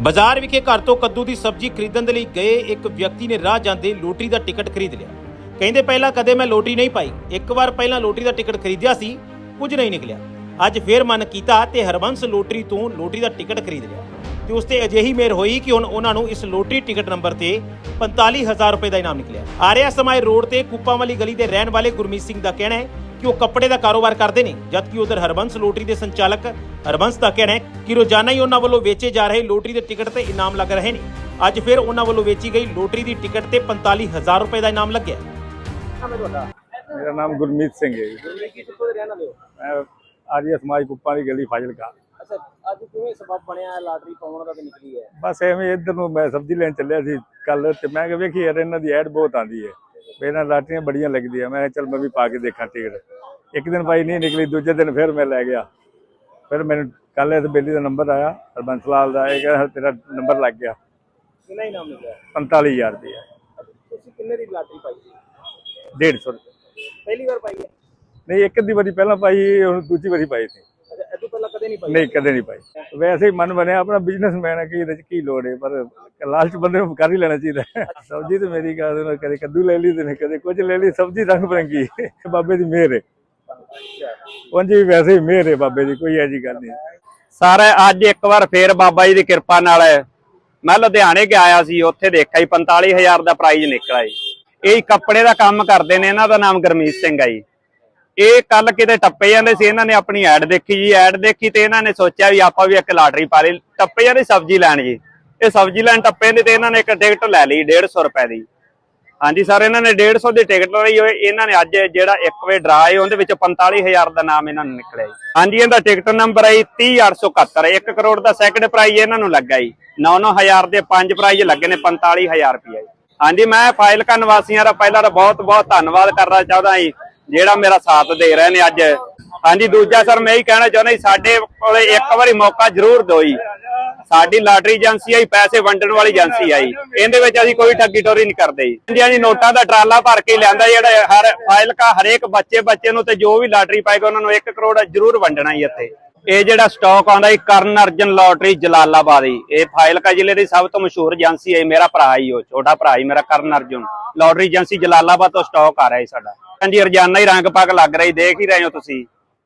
ਬਾਜ਼ਾਰ ਵਿਖੇ ਘਰ ਤੋਂ ਕੱਦੂ ਦੀ ਸਬਜ਼ੀ ਖਰੀਦਣ ਦੇ ਲਈ ਗਏ ਇੱਕ ਵਿਅਕਤੀ ਨੇ ਰਾਹ ਜਾਂਦੇ ਲੋਟਰੀ ਦਾ ਟਿਕਟ ਖਰੀਦ ਲਿਆ। ਕਹਿੰਦੇ ਪਹਿਲਾਂ ਕਦੇ ਮੈਂ ਲੋਟਰੀ ਨਹੀਂ ਪਾਈ। ਇੱਕ ਵਾਰ ਪਹਿਲਾਂ ਲੋਟਰੀ ਦਾ ਟਿਕਟ ਖਰੀਦਿਆ ਸੀ, ਕੁਝ ਨਹੀਂ ਨਿਕਲਿਆ। ਅੱਜ ਫੇਰ ਮਨ ਕੀਤਾ ਤੇ ਹਰਬੰਸ ਲੋਟਰੀ ਤੋਂ ਲੋਟਰੀ ਦਾ ਟਿਕਟ ਖਰੀਦ ਲਿਆ। ਤੇ ਉਸ ਤੇ ਅਜਿਹੀ ਮੇਰ ਹੋਈ ਕਿ ਹੁਣ ਉਹਨਾਂ ਨੂੰ ਇਸ ਲੋਟਰੀ ਟਿਕਟ ਨੰਬਰ ਤੇ 45000 ਰੁਪਏ ਦਾ ਇਨਾਮ ਨਿਕਲਿਆ। ਆਰਿਆ ਸਮਾਈ ਰੋਡ ਤੇ ਕੁੱਪਾਂ ਵਾਲੀ ਗਲੀ ਦੇ ਰਹਿਣ ਵਾਲੇ ਗੁਰਮੀਤ ਸਿੰਘ ਦਾ ਕਹਿਣਾ ਹੈ ਕਿ ਉਹ ਕੱਪੜੇ ਦਾ ਕਾਰੋਬਾਰ ਕਰਦੇ ਨੇ, ਜਦਕਿ ਉਧਰ ਹਰਬੰਸ ਲੋਟਰੀ ਦੇ ਸੰਚਾਲਕ ਹਰਬੰਸ ਦਾ ਕਹਿਣਾ ਹੈ ਕਿ ਰੋਜ਼ਾਨਾ ਹੀ ਉਹਨਾਂ ਵੱਲੋਂ ਵੇਚੇ ਜਾ ਰਹੇ ਲੋਟਰੀ ਦੇ ਟਿਕਟ ਤੇ ਇਨਾਮ ਲੱਗ ਰਹੇ ਨੇ। ਅੱਜ ਫਿਰ ਉਹਨਾਂ ਵੱਲੋਂ ਵੇਚੀ ਗਈ ਲੋਟਰੀ ਦੀ ਟਿਕਟ ਤੇ 45000 ਰੁਪਏ ਦਾ ਇਨਾਮ ਲੱਗਿਆ। ਮੇਰਾ ਨਾਮ ਗੁਰਮੀਤ ਸਿੰਘ ਹੈ ਜੀ। ਮੈਂ ਆਰੀਆ ਸਮਾਜ ਕੁੱਪਾਂ ਦੀ ਗਲੀ ਫਾਜ਼ਿਲਕਾ। ਅੱਛਾ ਅੱਜ ਕਿਵੇਂ ਸਬਬ ਬਣਿਆ ਲਾਟਰੀ ਪਾਉਣ ਦਾ ਤੇ ਨਿਕਲੀ ਹੈ? ਬਸ ਐਵੇਂ ਇੱਧਰ ਨੂੰ ਮੈਂ ਸਬਜ਼ੀ ਲੈਣ ਚੱਲਿਆ ਸੀ ਕੱਲ ਤੇ ਮੈਂ ਕਿਹਾ ਵੇਖੀ ਯਾਰ ਇਹਨਾਂ ਦੀ ਐਡ ਬਹੁਤ ਆਂਦੀ ਹੈ। ਵੀ ਇਹਨਾਂ ਲਾਟਰੀਆਂ ਬੜੀਆਂ ਲੱਗਦੀਆਂ। ਮੈਂ ਕਿਹਾ ਚੱਲ ਮੈਂ ਵੀ ਪਾ ਕੇ ਦੇਖਾਂ ਟਿਕਟ। ਇੱਕ ਦਿਨ ਪਾਈ ਨਹੀਂ ਨਿਕਲੀ ਦੂਜੇ ਦਿਨ ਫਿਰ ਮੈਂ ਲੈ ਗਿਆ। ਫਿਰ ਮੈਨੂੰ ਕੱਲ ਇਸ ਬੇਲੀ ਦਾ ਨੰਬਰ ਆਇਆ ਹਰਬੰਸ ਲਾਲ ਦਾ ਇਹ ਕਹਿੰਦਾ ਤੇਰਾ ਨੰਬਰ ਲੱਗ ਗਿਆ। ਕਿੰਨਾ ਇਨਾਮ ਮਿਲਿਆ? 45000 ਰੁਪਏ ਤੁਸੀਂ ਕਿੰਨੇ ਦੀ ਲਾਟਰੀ ਪਾਈ ਸੀ? 150 ਰੁਪਏ। ਪਹਿਲੀ ਵਾਰ ਪਾਈ ਹੈ? ਨਹੀਂ ਇੱਕ ਅੱਧੀ ਵਾਰੀ ਪਹਿਲਾਂ ਪਾਈ ਹੁਣ ਦੂਜੀ ਵਾਰੀ ਪਾਈ ਸੀ। ਅੱਛਾ ਪਹਿਲਾਂ ਕਦੇ ਨਹੀਂ ਪਾਈ? ਨਹੀਂ ਕਦੇ ਨਹੀਂ ਪਾਈ। ਵੈਸੇ ਹੀ ਮਨ ਬਣਿਆ ਆਪਣਾ ਬਿਜ਼ਨਸਮੈਨ ਹੈ ਕਿ ਇਹਦੇ ਚ ਕੀ ਲੋੜ ਹੈ ਪਰ ਲਾਲਚ ਬੰਦੇ ਨੂੰ ਕਰ ਹੀ ਲੈਣਾ ਚਾਹੀਦਾ। ਸਬਜ਼ੀ ਤੇ ਮੇਰੀ ਗੱਲ ਸੁਣੋ, ਕਦੇ ਕੱਦੂ ਲੈ ਲਈ ਤੇ ਕਦੇ ਕੁਝ ਲੈ ਲਈ ਸਬਜ਼ੀ ਰੰਗ ਬਰੰਗੀ। ਬਾਬੇ ਦੀ ਮਿਹਰ ਹੈ। ਉਂਝ ਵੀ ਵੈਸੇ ਮਿਹਰ ਹੈ ਬਾਬੇ ਦੀ, ਕੋਈ ਐਜੀ ਗੱਲ ਨਹੀਂ। ਸਰ ਅੱਜ ਇੱਕ ਵਾਰ ਫੇਰ ਬਾਬਾ ਜੀ ਦੀ ਕਿਰਪਾ ਨਾਲ ਮੈਂ ਲੁਧਿਆਣੇ ਗਿਆ ਆਇਆ ਸੀ, ਉੱਥੇ ਦੇਖਿਆ ਜੀ 45000 ਦਾ ਪ੍ਰਾਈਜ਼ ਨਿਕਲਿਆ ਜੀ। ਇਹ ਕੱਪੜੇ ਦਾ ਕੰਮ ਕਰਦੇ ਨੇ, ਇਹਨਾਂ ਦਾ ਨਾਮ ਗਰਮੀਤ ਸਿੰਘ ਆ ਜੀ। ਇਹ ਕੱਲ ਕਿਤੇ ਟੱਪੇ ਜਾਂਦੇ ਸੀ, ਇਹਨਾਂ ਨੇ ਆਪਣੀ ਐਡ ਦੇਖੀ ਜੀ। ਐਡ ਦੇਖੀ ਤੇ ਇਹਨਾਂ ਨੇ ਸੋਚਿਆ ਵੀ ਆਪਾਂ ਵੀ ਇੱਕ ਲਾਟਰੀ ਪਾ ਲਈ। ਟੱਪੇ ਜਾਂਦੇ ਸਬਜ਼ੀ ਲੈਣ ਜੀ। ਇਹ ਸਬਜ਼ੀ ਲੈਣ ਟੱਪੇ ਨੇ ਤੇ ਇਹਨਾਂ ਨੇ ਇੱਕ ਟਿਕਟ ਲੈ ਲਈ 150 ਰੁਪਏ ਦੀ। ਹਾਂਜੀ ਸਰ, ਇਹਨਾਂ ਨੇ 150 ਦੀ ਟਿਕਟ ਲਈ ਹੋਏ ਇਹਨਾਂ ਨੇ ਅੱਜ ਜਿਹੜਾ ਇੱਕ ਵੇ ਡਰਾ ਹੈ ਉਹਦੇ ਵਿੱਚ 45000 ਦਾ ਨਾਮ ਇਹਨਾਂ ਨੂੰ ਨਿਕਲਿਆ ਜੀ। ਹਾਂਜੀ, ਇਹਦਾ ਟਿਕਟ ਨੰਬਰ ਹੈ 30871 1 ਕਰੋੜ ਦਾ ਸੈਕਿੰਡ ਪ੍ਰਾਈਜ਼ ਇਹਨਾਂ ਨੂੰ ਲੱਗਾ ਜੀ। 9-9000 ਦੇ ਪੰਜ ਪ੍ਰਾਈਜ਼ ਲੱਗੇ ਨੇ 45000 ਰੁਪਏ ਜੀ। ਹਾਂਜੀ, ਮੈਂ ਫਾਈਲਕਾ ਨਿਵਾਸੀਆਂ ਦਾ ਪਹਿਲਾਂ ਤਾਂ ਬਹੁਤ ਬਹੁਤ ਧੰਨਵਾਦ ਕਰਨਾ ਚਾਹੁੰਦਾ ਜੀ, ਜਿਹੜਾ ਮੇਰਾ ਸਾਥ ਦੇ ਰਹੇ ਨੇ ਅੱਜ। ਹਾਂਜੀ, ਦੂਜਾ ਸਰ, ਮੈਂ ਇਹੀ ਕਹਿਣਾ ਚਾਹੁੰਦਾ ਜੀ, ਸਾਡੇ ਕੋਲੇ ਇੱਕ ਵਾਰੀ ਮੌਕਾ ਜ਼ਰੂਰ ਦਿਓ ਜੀ। ਸਾਡੀ ਲਾਟਰੀ ਏਜੰਸੀ ਆਈ, ਪੈਸੇ ਵੰਡਣ ਵਾਲੀ ਏਜੰਸੀ ਆਈ। ਇਹਦੇ ਵਿੱਚ ਅਸੀਂ ਕੋਈ ਠੱਗੀ ਟੋਰੀ ਨਹੀਂ ਕਰਦੇ ਜੀ। ਹਾਂਜੀ ਨੋਟਾਂ ਦਾ ਟਰਾਲਾ ਭਰ ਕੇ ਲਿਆਂਦਾ ਜਿਹੜਾ ਹਰ ਫਾਈਲ ਕਾ ਹਰੇਕ ਬੱਚੇ ਬੱਚੇ ਨੂੰ ਤੇ ਜੋ ਵੀ ਲਾਟਰੀ ਪਾਏਗਾ ਉਹਨਾਂ ਨੂੰ 1 ਕਰੋੜ ਜ਼ਰੂਰ ਵੰਡਣਾ ਹੀ ਇੱਥੇ। ਇਹ ਜਿਹੜਾ ਸਟਾਕ ਆਉਂਦਾ ਜੀ, ਕਰਨ ਅਰਜਨ ਲਾਟਰੀ ਜਲਾਲਾਬਾਦ ਦੀ ਇਹ ਫਾਇਲਕਾ ਜ਼ਿਲ੍ਹੇ ਦੀ ਸਭ ਤੋਂ ਮਸ਼ਹੂਰ ਏਜੰਸੀ ਹੈ ਮੇਰਾ ਭਰਾ ਹੀ ਉਹ, ਛੋਟਾ ਭਰਾ ਹੀ ਮੇਰਾ ਕਰਨ ਅਰਜਨ। ਲਾਟਰੀ ਏਜੰਸੀ ਜਲਾਲਾਬਾਦ ਤੋਂ ਸਟਾਕ ਆ ਰਿਹਾ ਜੀ ਸਾਡਾ। ਹਾਂਜੀ, ਰੋਜ਼ਾਨਾ ਹੀ ਰੰਗ ਪੱਗ ਲੱਗ ਰਹੀ, ਦੇਖ ਹੀ ਰਹੇ ਹੋ ਤੁਸੀਂ।